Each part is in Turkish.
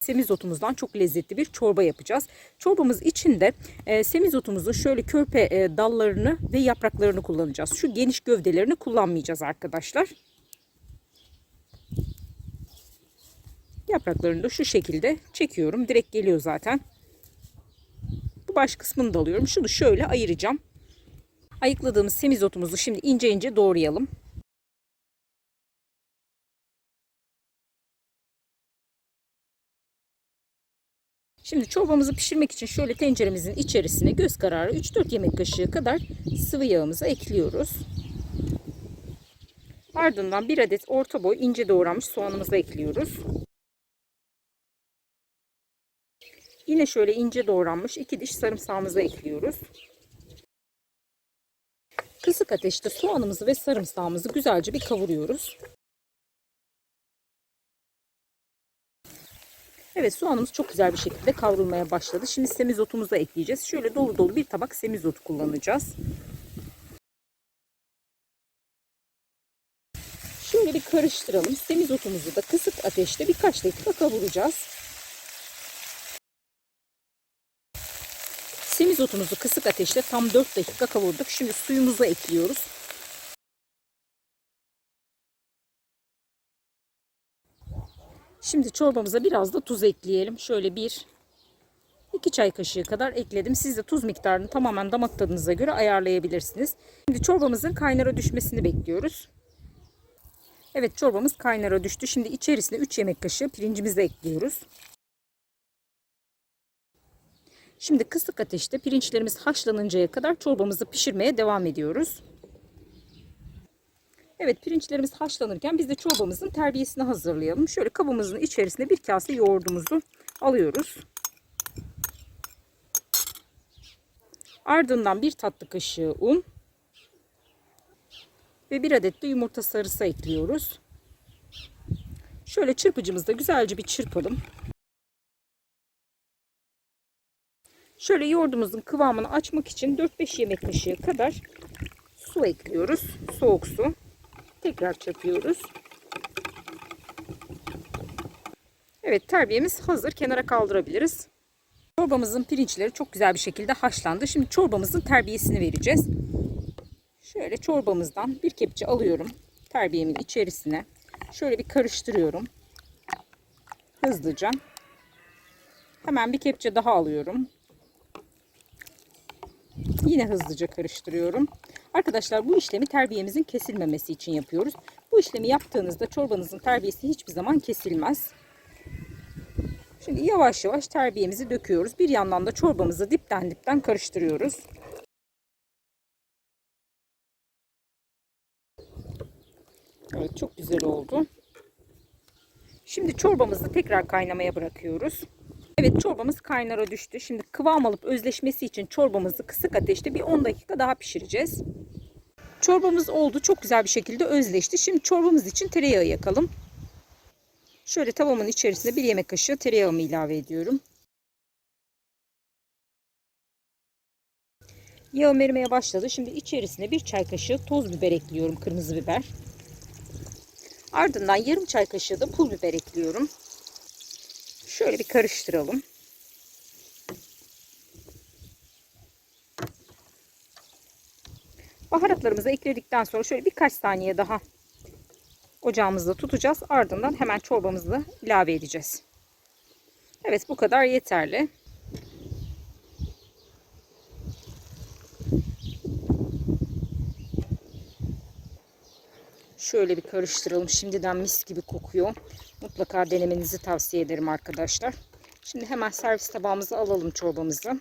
Semizotumuzdan çok lezzetli bir çorba yapacağız. Çorbamız içinde e, semizotumuzu şöyle körpe e, dallarını ve yapraklarını kullanacağız. Şu geniş gövdelerini kullanmayacağız arkadaşlar. Yapraklarını da şu şekilde çekiyorum. Direkt geliyor zaten. Bu baş kısmını da alıyorum. Şunu şöyle ayıracağım. Ayıkladığımız semizotumuzu şimdi ince ince doğrayalım. Şimdi çorbamızı pişirmek için şöyle tenceremizin içerisine göz kararı 3-4 yemek kaşığı kadar sıvı yağımızı ekliyoruz. Ardından bir adet orta boy ince doğranmış soğanımızı ekliyoruz. Yine şöyle ince doğranmış iki diş sarımsağımızı ekliyoruz. Kısık ateşte soğanımızı ve sarımsağımızı güzelce bir kavuruyoruz. Evet soğanımız çok güzel bir şekilde kavrulmaya başladı. Şimdi semizotumuzu ekleyeceğiz. Şöyle dolu dolu bir tabak semizotu kullanacağız. Şöyle bir karıştıralım. Semizotumuzu da kısık ateşte birkaç dakika kavuracağız. Semizotumuzu kısık ateşte tam 4 dakika kavurduk. Şimdi suyumuzu ekliyoruz. Şimdi çorbamıza biraz da tuz ekleyelim. Şöyle bir 2 çay kaşığı kadar ekledim. Siz de tuz miktarını tamamen damak tadınıza göre ayarlayabilirsiniz. Şimdi çorbamızın kaynara düşmesini bekliyoruz. Evet çorbamız kaynara düştü. Şimdi içerisine 3 yemek kaşığı pirincimizi ekliyoruz. Şimdi kısık ateşte pirinçlerimiz haşlanıncaya kadar çorbamızı pişirmeye devam ediyoruz. Evet pirinçlerimiz haşlanırken biz de çorbamızın terbiyesini hazırlayalım. Şöyle kabımızın içerisine bir kase yoğurdumuzu alıyoruz. Ardından bir tatlı kaşığı un ve bir adet de yumurta sarısı ekliyoruz. Şöyle çırpıcımızda güzelce bir çırpalım. Şöyle yoğurdumuzun kıvamını açmak için 4-5 yemek kaşığı kadar su ekliyoruz. Soğuk su. Tekrar çırpıyoruz. Evet terbiyemiz hazır. Kenara kaldırabiliriz. Çorbamızın pirinçleri çok güzel bir şekilde haşlandı. Şimdi çorbamızın terbiyesini vereceğiz. Şöyle çorbamızdan bir kepçe alıyorum. Terbiyemin içerisine. Şöyle bir karıştırıyorum. Hızlıca. Hemen bir kepçe daha alıyorum. Yine hızlıca karıştırıyorum. Arkadaşlar bu işlemi terbiyemizin kesilmemesi için yapıyoruz. Bu işlemi yaptığınızda çorbanızın terbiyesi hiçbir zaman kesilmez. Şimdi yavaş yavaş terbiyemizi döküyoruz. Bir yandan da çorbamızı dipten dipten karıştırıyoruz. Evet çok güzel oldu. Şimdi çorbamızı tekrar kaynamaya bırakıyoruz. Evet çorbamız kaynara düştü. Şimdi kıvam alıp özleşmesi için çorbamızı kısık ateşte bir 10 dakika daha pişireceğiz. Çorbamız oldu. Çok güzel bir şekilde özleşti. Şimdi çorbamız için tereyağı yakalım. Şöyle tavamın içerisine bir yemek kaşığı tereyağımı ilave ediyorum. Yağım erimeye başladı. Şimdi içerisine bir çay kaşığı toz biber ekliyorum. Kırmızı biber. Ardından yarım çay kaşığı da pul biber ekliyorum. Şöyle bir karıştıralım. Baharatlarımızı ekledikten sonra şöyle birkaç saniye daha ocağımızda tutacağız. Ardından hemen çorbamızı ilave edeceğiz. Evet bu kadar yeterli. Şöyle bir karıştıralım. Şimdiden mis gibi kokuyor. Mutlaka denemenizi tavsiye ederim arkadaşlar. Şimdi hemen servis tabağımıza alalım çorbamızı.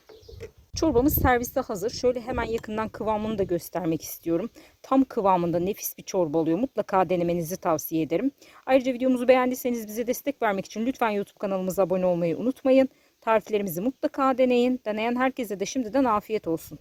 Çorbamız serviste hazır. Şöyle hemen yakından kıvamını da göstermek istiyorum. Tam kıvamında nefis bir çorba oluyor. Mutlaka denemenizi tavsiye ederim. Ayrıca videomuzu beğendiyseniz bize destek vermek için lütfen YouTube kanalımıza abone olmayı unutmayın. Tariflerimizi mutlaka deneyin. Deneyen herkese de şimdiden afiyet olsun.